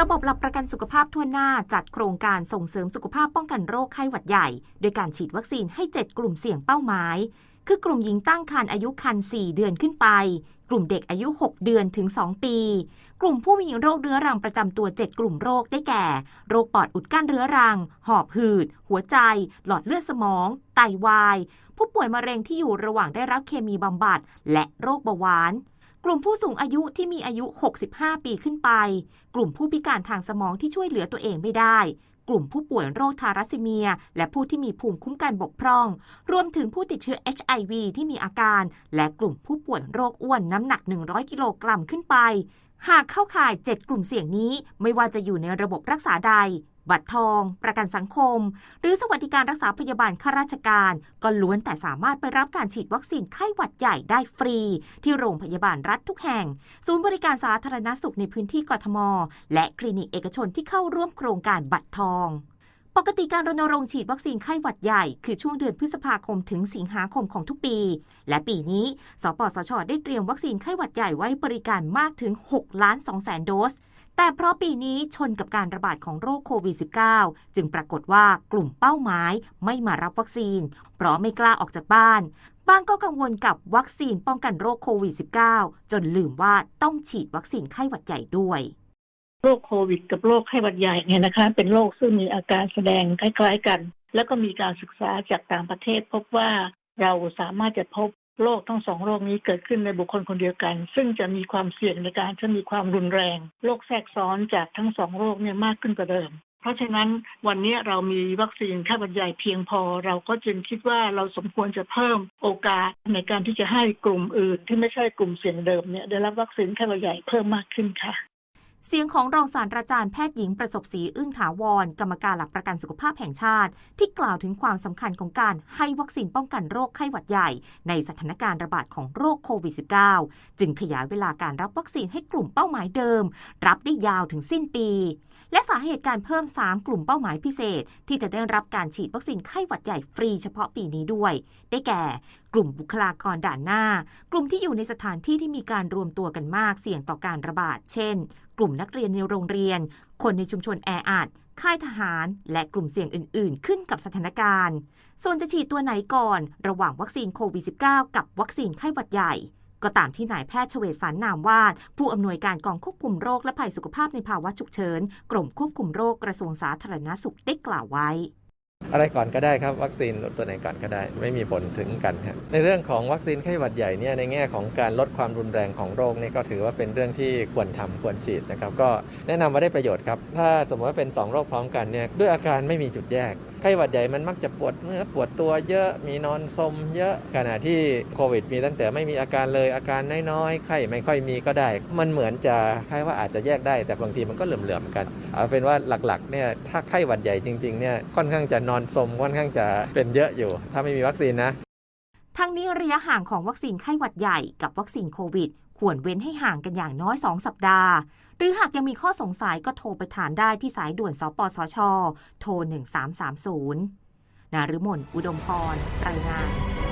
ระบบหลักประกันสุขภาพทั่วหน้าจัดโครงการส่งเสริมสุขภาพป้องกันโรคไข้หวัดใหญ่ โดยการฉีดวัคซีนให้ 7 กลุ่มเสี่ยงเป้าหมาย คือกลุ่มหญิงตั้งครรภ์อายุครรภ์4เดือนขึ้นไป กลุ่มเด็กอายุ 6 เดือนถึง 2 ปี กลุ่มผู้มีโรคเรื้อรังประจำตัว 7 กลุ่มโรคได้แก่ โรคปอดอุดกั้นเรื้อรัง หอบหืด หัวใจ หลอดเลือดสมอง ไตวาย ผู้ป่วยมะเร็งที่อยู่ระหว่างได้รับเคมีบำบัด และโรคเบาหวาน กลุ่มผู้สูงอายุที่มีอายุ 65 ปีขึ้นไป กลุ่มผู้พิการทางสมองที่ช่วยเหลือตัวเองไม่ได้ กลุ่มผู้ป่วยโรคทารัสซีเมีย และผู้ที่มีภูมิคุ้มกันบกพร่อง รวมถึงผู้ติดเชื้อ HIV ที่มีอาการ และกลุ่มผู้ป่วยโรคอ้วนน้ำหนัก 100 กิโลกรัมขึ้นไป หากเข้าข่าย 7 กลุ่มเสี่ยงนี้ ไม่ว่าจะอยู่ในระบบรักษาใด บัตรทอง ประกันสังคม หรือสวัสดิการรักษาพยาบาลข้าราชการ ก็ล้วนแต่สามารถไปรับการฉีดวัคซีนไข้หวัดใหญ่ได้ฟรี ที่โรงพยาบาลรัฐทุกแห่ง ศูนย์บริการสาธารณสุขในพื้นที่กทม และคลินิกเอกชนที่เข้าร่วมโครงการบัตรทองปกติการรณรงค์ฉีดวัคซีนไข้หวัดใหญ่ คือช่วงเดือนพฤษภาคมถึงสิงหาคมของทุกปี และปีนี้ สปสช ได้เตรียมวัคซีนไข้หวัดใหญ่ไว้บริการมากถึง 6 ล้าน2แสนโดส แต่เพราะปีนี้ชนกับการระบาดของโรคโควิด -19 จึงปรากฏว่ากลุ่มเป้าหมายไม่มารับวัคซีน เพราะไม่กล้าออกจากบ้าน บ้างก็กังวลกับวัคซีนป้องกันโรคโควิด -19 จนลืมว่าต้องฉีดวัคซีนไข้หวัดใหญ่ด้วยโรคโควิด กับโรคไข้หวัดใหญ่เนี่ยนะคะ เป็นโรคซึ่งมีอาการแสดงคล้าย ๆกัน แล้วก็มีการศึกษาจากต่างประเทศพบว่าเราสามารถจะพบ โรคทั้งสองโรคนี้เกิดขึ้นในบุคคลคนเดียวกัน ซึ่งจะมีความเสี่ยงในการจะมีความรุนแรงโรคแทรกซ้อนจากทั้งสองโรคเนี่ยมากขึ้นกว่าเดิม เพราะฉะนั้นวันนี้เรามีวัคซีนไข้หวัดใหญ่เพียงพอ เราก็จึงคิดว่าเราสมควรจะเพิ่มโอกาสในการที่จะให้กลุ่มอื่นที่ไม่ใช่กลุ่มเสี่ยงเดิมเนี่ยได้รับวัคซีนไข้หวัดใหญ่เพิ่มมากขึ้นค่ะ เสียงของรองศาสตราจารย์แพทย์หญิงประสบศรีอึ้งถาวร กรรมการหลักประกันสุขภาพแห่งชาติ ที่กล่าวถึงความสำคัญของการให้วัคซีนป้องกันโรคไข้หวัดใหญ่ ในสถานการณ์ระบาดของโรคโควิด -19 จึงขยายเวลาการรับวัคซีนให้กลุ่มเป้าหมายเดิม รับได้ยาวถึงสิ้นปี และสาเหตุการเพิ่ม 3 กลุ่มเป้าหมายพิเศษ ที่จะได้รับการฉีดวัคซีนไข้หวัดใหญ่ฟรีเฉพาะปีนี้ด้วย ได้แก่กลุ่มบุคลากรด่านหน้า กลุ่มที่อยู่ในสถานที่ที่มีการรวมตัวกันมากเสี่ยงต่อการระบาด เช่น กลุ่มนักเรียนในโรงเรียน คนในชุมชนแออัดค่ายทหาร และกลุ่มเสี่ยงอื่น ๆ ขึ้นกับสถานการณ์ส่วนจะฉีดตัวไหนก่อน ระหว่างวัคซีนโควิด -19 กับวัคซีนไข้หวัดใหญ่ ก็ตามที่นายแพทย์เฉวสารนามวาด ผู้อำนวยการกองควบคุมโรคและภัยสุขภาพในภาวะฉุกเฉิน กรมควบคุมโรคกระทรวงสาธารณสุขได้กล่าวไว้ อะไรก่อนก็ได้ครับวัคซีนตัวไหนก่อนก็ได้ ไม่มีผลถึงกันครับในเรื่องของวัคซีนไข้หวัดใหญ่เนี่ยในแง่ของการลดความรุนแรงของโรคนี่ก็ถือว่าเป็นเรื่องที่ควรทำควรฉีดนะครับก็แนะนำว่าได้ประโยชน์ครับถ้าสมมติว่าเป็น 2 โรคพร้อมกันเนี่ยด้วยอาการไม่มีจุดแยก ไข้หวัดใหญ่มันมักจะปวดเมื่อปวดตัวเยอะมีนอนสมเยอะขณะที่โควิด มีตั้งแต่ไม่มีอาการเลยอาการน้อยๆไข้ไม่ค่อยมีก็ได้ มันเหมือนจะคล้ายว่าอาจจะแยกได้ แต่บางทีมันก็เหลื่อมๆกัน เอาเป็นว่าหลักๆเนี่ยถ้าไข้หวัดใหญ่จริงๆเนี่ยค่อนข้างจะนอนสมค่อนข้างจะเป็นเยอะอยู่ ถ้าไม่มีวัคซีนนะทั้งนี้ระยะห่างของวัคซีนไข้หวัดใหญ่กับวัคซีนโควิด ควรเว้นให้ห่างกันอย่างน้อย 2 สัปดาห์ หรือหากยังมีข้อสงสัยก็โทรไปถามได้ที่สายด่วน สปสช โทร 1330 นารุมนอุดมพร รายงาน